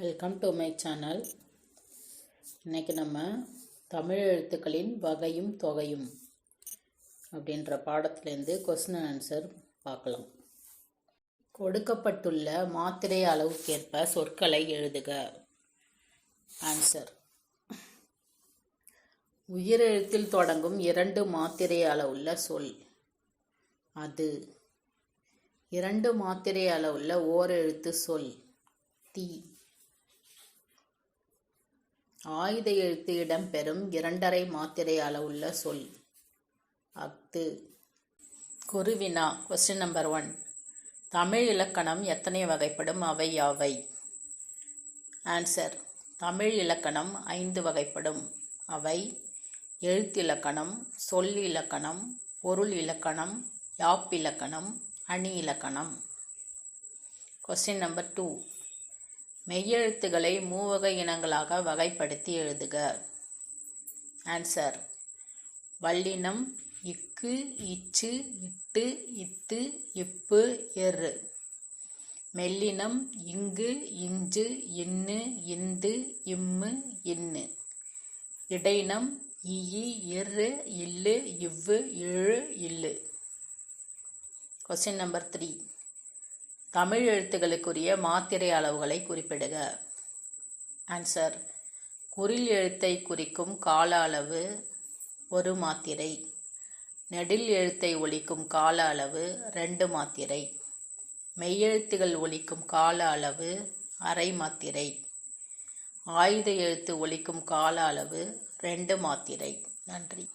Welcome to my channel இன்னைக்கு நம்ம தமிழ் எழுத்துக்களின் வகையும் தொகையும் அப்படின்ற பாடத்திலேருந்து கொஸ்டின் ஆன்சர் பார்க்கலாம். கொடுக்கப்பட்டுள்ள மாத்திரை அளவுக்கேற்ப சொற்களை எழுதுக. ஆன்சர் உயிரெழுத்தில் தொடங்கும் இரண்டு மாத்திரை அளவுள்ள சொல். அது. இரண்டு மாத்திரை அளவுள்ள ஓரெழுத்து சொல். தீ. ஆயுத எழுத்து இடம்பெறும் இரண்டரை மாத்திரை அளவுள்ள சொல். அஃது. குருவினா கொஸ்டின் நம்பர் ஒன் தமிழ் இலக்கணம் எத்தனை வகைப்படும்? அவை யாவை? ஆன்சர் தமிழ் இலக்கணம் ஐந்து வகைப்படும். அவை எழுத்திலக்கணம் சொல் இலக்கணம் பொருள் இலக்கணம் யாப்பிலக்கணம் அணி இலக்கணம். கொஸ்டின் நம்பர் டூ மெய்யெழுத்துக்களை மூவகை இனங்களாக வகைப்படுத்தி எழுதுக. ஆன்சர் வல்லினம் இக்கு இச்சு இட்டு இத்து இப்பு எரு. மெல்லினம் இங்கு இஞ்சு இன்னு இந்து இம்மு இன்னு. இடையினம் இஇ இரு இல்லு இவ்வு இழு இல்லு. கொஸ்டின் நம்பர் த்ரீ தமிழ் எழுத்துக்களுக்குரிய மாத்திரை அளவுகளை குறிப்பிடுக. ஆன்சர் குறில் எழுத்தை குறிக்கும் கால அளவு ஒரு மாத்திரை. நெடில் எழுத்தை ஒலிக்கும் கால அளவு ரெண்டு மாத்திரை. மெய்யெழுத்துகள் ஒலிக்கும் கால அளவு அரை மாத்திரை. ஆயுத எழுத்து ஒழிக்கும் கால அளவு ரெண்டு மாத்திரை. நன்றி.